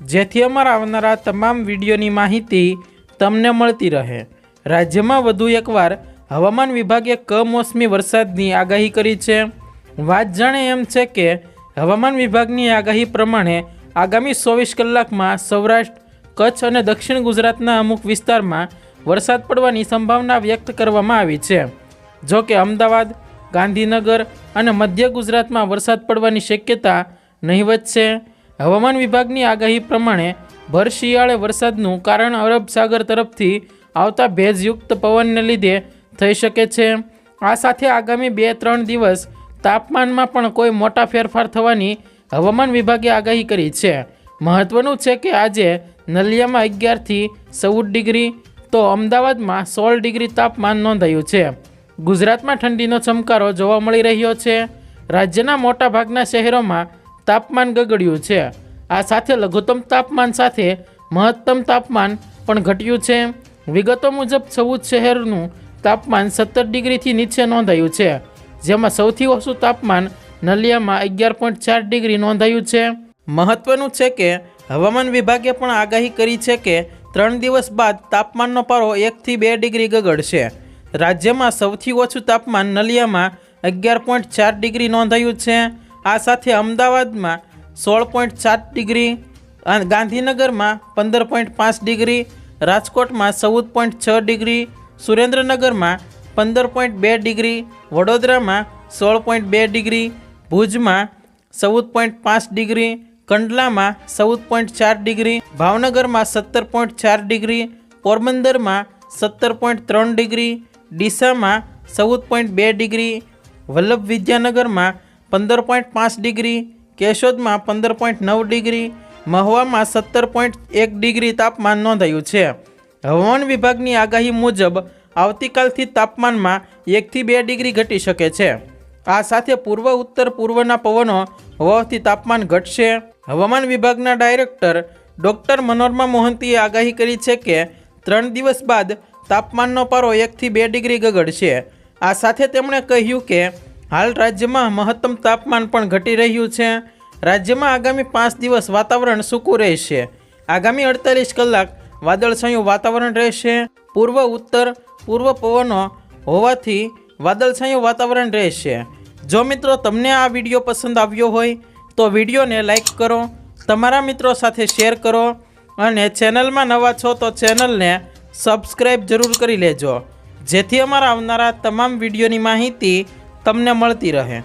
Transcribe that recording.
જેથી અમારા આવનારા તમામ વિડીયોની માહિતી તમને મળતી રહે. રાજ્યમાં વધુ એકવાર હવામાન વિભાગે કમોસમી વરસાદની આગાહી કરી છે. વાત જાણે એમ છે કે હવામાન વિભાગની આગાહી પ્રમાણે આગામી ચોવીસ કલાકમાં સૌરાષ્ટ્ર, કચ્છ અને દક્ષિણ ગુજરાતના અમુક વિસ્તારમાં વરસાદ પડવાની સંભાવના વ્યક્ત કરવામાં આવી છે. જો કે અમદાવાદ, ગાંધીનગર અને મધ્ય ગુજરાતમાં વરસાદ પડવાની શક્યતા નહીવત છે. હવામાન વિભાગની આગાહી પ્રમાણે ભર શિયાળે વરસાદનું કારણ અરબ સાગર તરફથી આવતા ભેજયુક્ત પવનને લીધે થઈ શકે છે. આ સાથે આગામી બે ત્રણ દિવસ તાપમાનમાં પણ કોઈ મોટા ફેરફાર થવાની હવામાન વિભાગે આગાહી કરી છે. મહત્વનું છે કે આજે નલિયામાં અગિયારથી ચૌદ ડિગ્રી, તો અમદાવાદમાં સોળ ડિગ્રી તાપમાન નોંધાયું છે. ગુજરાતમાં ઠંડીનો ચમકારો જોવા મળી રહ્યો છે. રાજ્યના મોટાભાગના શહેરોમાં તાપમાન ગગડ્યું છે. આ સાથે લઘુત્તમ તાપમાન સાથે મહત્તમ તાપમાન પણ ઘટ્યું છે. વિગતો મુજબ ચૌદ શહેરનું તાપમાન સત્તર ડિગ્રીથી નીચે નોંધાયું છે, જેમાં સૌથી ઓછું તાપમાન નલિયામાં અગિયાર પોઈન્ટ ચાર ડિગ્રી નોંધાયું છે. મહત્વનું છે કે હવામાન વિભાગે પણ આગાહી કરી છે કે ત્રણ દિવસ બાદ તાપમાનનો પારો એકથી બે ડિગ્રી ગગડશે. રાજ્યમાં સૌથી ઓછું તાપમાન નલિયામાં અગિયાર પોઈન્ટ ચાર ડિગ્રી નોંધાયું છે. આ સાથે અમદાવાદમાં સોળ પોઈન્ટ સાત ડિગ્રી ગાંધીનગરમાં પંદર પોઈન્ટ પાંચ ડિગ્રી, રાજકોટમાં ચૌદ પોઈન્ટ છ ડિગ્રી, સુરેન્દ્રનગરમાં પંદર પોઈન્ટ બે ડિગ્રી, વડોદરામાં સોળ પોઈન્ટ બે ડિગ્રી, ભુજમાં ચૌદ પોઈન્ટ પાંચ ડિગ્રી, કંડલામાં ચૌદ પોઈન્ટ ચાર ડિગ્રી, ભાવનગરમાં સત્તર પોઈન્ટ ચાર ડિગ્રી, પોરબંદરમાં સત્તર પોઈન્ટ ત્રણ ડિગ્રી, ડીસામાં ચૌદ પોઈન્ટ બે ડિગ્રી, વલ્લભ વિદ્યાનગરમાં પંદર પોઈન્ટ પાંચ ડિગ્રી, કેશોદમાં પંદર પોઈન્ટ નવ ડિગ્રી, મહુવામાં સત્તર પોઈન્ટ એક ડિગ્રી તાપમાન નોંધાયું છે. હવામાન વિભાગની આગાહી મુજબ આવતીકાલથી તાપમાનમાં એકથી બે ડિગ્રી ઘટી શકે છે. આ સાથે પૂર્વ, ઉત્તર, પૂર્વના પવનો હોવાથી તાપમાન ઘટશે. હવામાન વિભાગના ડાયરેક્ટર ડૉક્ટર મનોરમા મોહંતીએ આગાહી કરી છે કે ત્રણ દિવસ બાદ તાપમાનનો પારો એકથી બે ડિગ્રી ગગડશે. આ સાથે તેમણે કહ્યું કે હાલ રાજ્યમાં મહત્તમ તાપમાન પણ ઘટી રહ્યું છે. રાજ્યમાં આગામી પાંચ દિવસ વાતાવરણ સૂકું રહેશે. આગામી અડતાલીસ કલાક વાદળછાયું વાતાવરણ રહેશે. પૂર્વ ઉત્તર, પૂર્વ પવનો હોવાથી વાદળછાયું વાતાવરણ રહેશે. જો મિત્રો તમને આ વીડિયો પસંદ આવ્યો હોય, તો વિડીયોને લાઈક કરો, તમારા મિત્રો સાથે શેર કરો અને ચેનલમાં નવા છો તો ચેનલને સબસ્ક્રાઈબ જરૂર કરી લેજો. જેથી અમારા આવનારા તમામ વિડીયોની માહિતી તમને મળતી રહે.